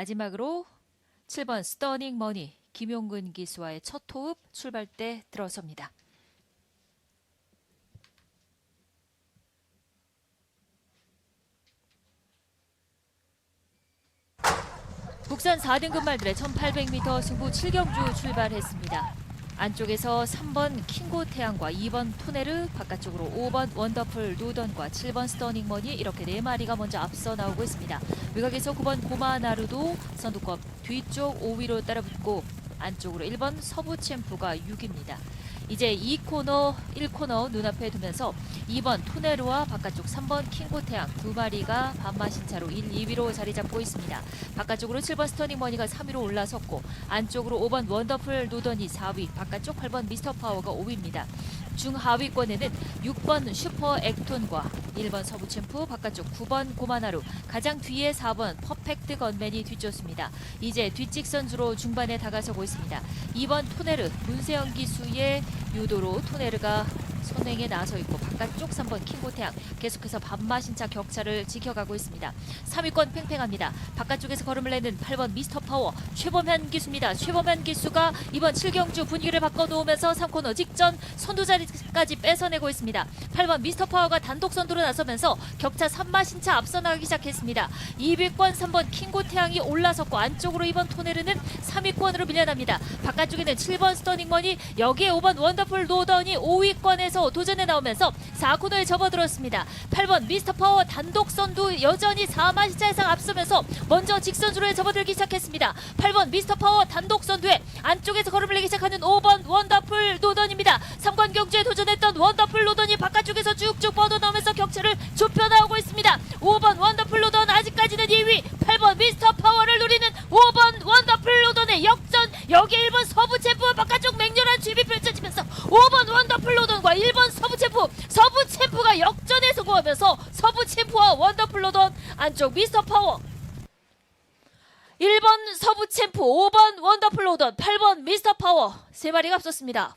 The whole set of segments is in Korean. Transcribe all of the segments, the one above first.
마지막으로 7번 스터닝 머니 김용근 기수와의 첫 호흡 출발대 들어섭니다. 국산 4등급 말들의 1800m 승부 7경주 출발했습니다. 안쪽에서 3번 킹고 태양과 2번 토네르, 바깥쪽으로 5번 원더풀 노던과 7번 스터닝 머니 이렇게 네 마리가 먼저 앞서 나오고 있습니다. 외곽에서 9번 고마나루도 선두컵 뒤쪽 5위로 따라붙고 안쪽으로 1번 서부 챔프가 6위입니다. 이제 2코너, 1코너 눈앞에 두면서 2번 토네르와 바깥쪽 3번 킹고태양 두 마리가 반마신 차로 1, 2위로 자리 잡고 있습니다. 바깥쪽으로 7번 스터닝 머니가 3위로 올라섰고 안쪽으로 5번 원더풀 노던이 4위, 바깥쪽 8번 미스터 파워가 5위입니다. 중하위권에는 6번 슈퍼 액톤과 1번 서부 챔프, 바깥쪽 9번 고마나루, 가장 뒤에 4번 퍼펙트 건맨이 뒤쫓습니다. 이제 뒷직선 주로 중반에 다가서고 있습니다. 2번 토네르, 문세영 기수의 유도로 토네르가 선행에 나서 있고 바깥쪽 3번 킹고태양 계속해서 반마신차 격차를 지켜가고 있습니다. 3위권 팽팽합니다. 바깥쪽에서 걸음을 내는 8번 미스터 파워 최범현 기수입니다. 최범현 기수가 이번 7경주 분위기를 바꿔놓으면서 3코너 직전 선두 자리까지 뺏어내고 있습니다. 8번 미스터 파워가 단독 선두로 나서면서 격차 3마신차 앞서 나가기 시작했습니다. 2위권 3번 킹고태양이 올라섰고 안쪽으로 이번 토네르는 3위권으로 밀려납니다. 바깥쪽에는 7번 스터닝머니 여기에 5번 원더풀 노던이 5위권에서 도전에 나오면서 4코너에 접어들었습니다. 8번 미스터 파워 단독 선두 여전히 4마시차 이상 앞서면서 먼저 직선주로에 접어들기 시작했습니다. 8번 미스터 파워 단독 선두에 안쪽에서 걸음을 내기 시작하는 5번 원더풀 노던입니다. 3관 경주에 도전했던 원더풀 노던이 바깥쪽에서 쭉쭉 뻗어나오면서 격차를 좁혀 나오고 있습니다. 5번 원더풀 노던 아직까지는 2위 8번 미스터 파워를 노리는 5번 원더풀 노던의 역전 여기 1번 서부 챔프 바깥쪽 맹렬한 주입이 펼쳐지면서 5번 원더풀 노던과 1번 서부 챔프 서부 챔프가 역전에 성공하면서 서부 챔프와 원더풀 노던 안쪽 미스터 파워 1번 서부 챔프 5번 원더풀 노던 8번 미스터 파워 세 마리가 앞섰습니다.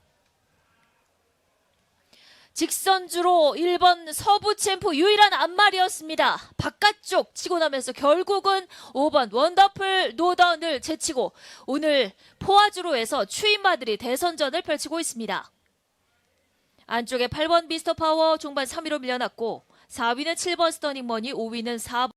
직선주로 1번 서부 챔프 유일한 앞말이었습니다. 바깥쪽 치고 나면서 결국은 5번 원더풀 노던을 제치고 오늘 포화주로에서 추임마들이 대선전을 펼치고 있습니다. 안쪽에 8번 미스터 파워 중반 3위로 밀려났고 4위는 7번 스터닝 머니 5위는 4번